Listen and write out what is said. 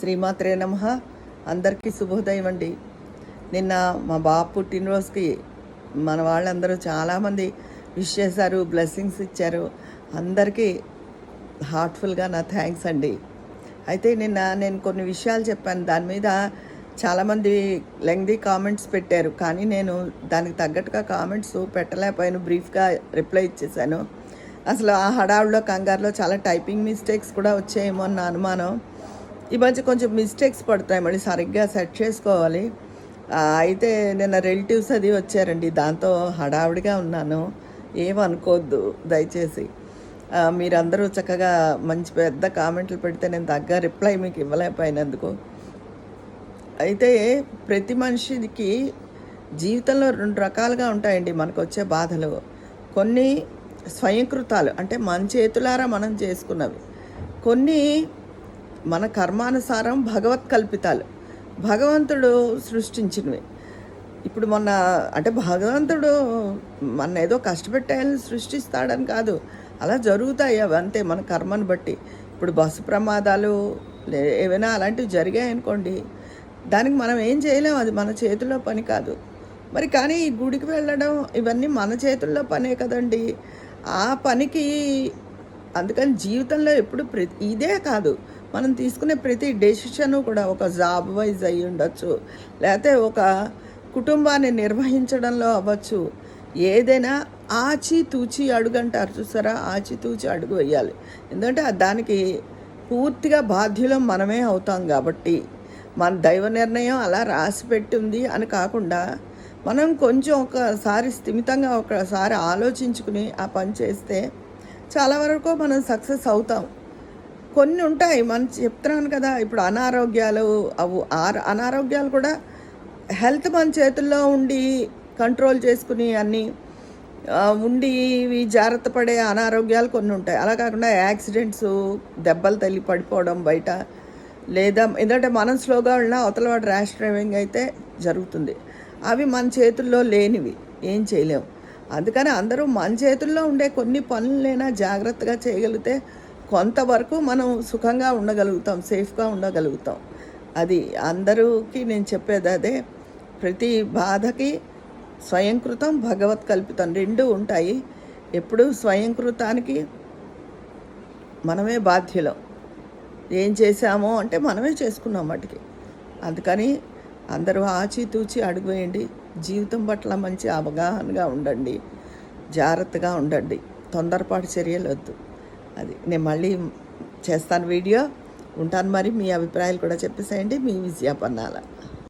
శ్రీమాత్రే నమ. అందరికీ శుభోదయం అండి. నిన్న మా బాబు పుట్టినరోజుకి మన వాళ్ళందరూ చాలామంది విష్ చేశారు బ్లెస్సింగ్స్ ఇచ్చారు. అందరికీ హార్ట్ఫుల్గా నా థ్యాంక్స్ అండి. అయితే నిన్న నేను కొన్ని విషయాలు చెప్పాను. దాని మీద చాలామంది లెంగ్దీ కామెంట్స్ పెట్టారు. కానీ నేను దానికి తగ్గట్టుగా కామెంట్స్ పెట్టలేకపోయాను. బ్రీఫ్గా రిప్లై ఇచ్చేసాను అసలు ఆ హడావుడిలో కంగారులో చాలా టైపింగ్ మిస్టేక్స్ కూడా వచ్చాయేమో అన్న అనుమానం. ఈ మధ్య కొంచెం మిస్టేక్స్ పడతాయి. మళ్ళీ సరిగ్గా సెట్ చేసుకోవాలి. అయితే నిన్న రిలేటివ్స్ అది వచ్చారండి. దాంతో హడావిడిగా ఉన్నాను. ఏమనుకోవద్దు దయచేసి. మీరందరూ చక్కగా మంచి పెద్ద కామెంట్లు పెడితే నేను తగ్గ రిప్లై మీకు ఇవ్వలేకపోయినందుకు. అయితే ప్రతి మనిషికి జీవితంలో రెండు రకాలుగా ఉంటాయండి మనకు వచ్చే బాధలు. కొన్ని స్వయంకృతాలు అంటే మన చేతులారా మనం చేసుకున్నవి. కొన్ని మన కర్మానుసారం భగవత్ కల్పితాలు. భగవంతుడు సృష్టించినవి. ఇప్పుడు మొన్న అంటే భగవంతుడు మన ఏదో కష్టపెట్టాయని సృష్టిస్తాడని కాదు. అలా జరుగుతాయి అవి అంతే మన కర్మను బట్టి. ఇప్పుడు బస్సు ప్రమాదాలు లే ఏవైనా అలాంటివి జరిగాయి అనుకోండి దానికి మనం ఏం చేయలేం. అది మన చేతుల్లో పని కాదు. మరి కానీ ఈ గుడికి వెళ్ళడం ఇవన్నీ మన చేతుల్లో పనే కదండి. ఆ పనికి అందుకని జీవితంలో ఎప్పుడు ప్రతి ఇదే కాదు. మనం తీసుకునే ప్రతి డెసిషన్ కూడా ఒక జాబ్ వైజ్ అయి ఉండొచ్చు. లేకపోతే ఒక కుటుంబాన్ని నిర్వహించడంలో అవ్వచ్చు. ఏదైనా ఆచితూచి అడుగంటారు చూసారా? ఆచితూచి అడుగు వేయాలి. ఎందుకంటే దానికి పూర్తిగా బాధ్యులం మనమే అవుతాం కాబట్టి. మన దైవ నిర్ణయం అలా రాసి పెట్టింది అని కాకుండా మనం కొంచెం ఒకసారి స్థిమితంగా ఒకసారి ఆలోచించుకుని ఆ పని చేస్తే చాలా వరకు మనం సక్సెస్ అవుతాం. కొన్ని ఉంటాయి. మనం చెప్తున్నాను కదా ఇప్పుడు అనారోగ్యాలు అవు అనారోగ్యాలు కూడా హెల్త్ మన చేతుల్లో ఉండి కంట్రోల్ చేసుకుని అన్నీ ఉండి ఇవి జాగ్రత్త పడే అనారోగ్యాలు కొన్ని ఉంటాయి. అలా కాకుండా యాక్సిడెంట్స్ దెబ్బలు తల్లి పడిపోవడం బయట లేదా ఎందుకంటే మనం స్లోగా వెళ్ళినా అవతలవాడు ర్యాష్ డ్రైవింగ్ అయితే జరుగుతుంది. అవి మన చేతుల్లో లేనివి ఏం చేయలేము అందుకని అందరూ మన చేతుల్లో ఉండే కొన్ని పనులైనా జాగ్రత్తగా చేయగలిగితే కొంతవరకు మనం సుఖంగా ఉండగలుగుతాం సేఫ్గా ఉండగలుగుతాం. అది అందరికీ నేను చెప్పేది అదే. ప్రతి బాధకి స్వయంకృతం భగవత్ కల్పితం రెండు ఉంటాయి. ఎప్పుడు స్వయంకృతానికి మనమే బాధ్యులం. ఏం చేశామో అంటే మనమే చేసుకున్నాం వాటికి. అందుకని అందరూ ఆచితూచి అడుగు వేయండి. జీవితం పట్ల మంచి అవగాహనగా ఉండండి. జాగ్రత్తగా ఉండండి. తొందరపాటు చర్యలు వద్దు అది. నేను మళ్ళీ చేస్తాను వీడియో. ఉంటాను మరి మీ అభిప్రాయాలు కూడా చెప్పేసేయండి. మీ విజయాపన్నాల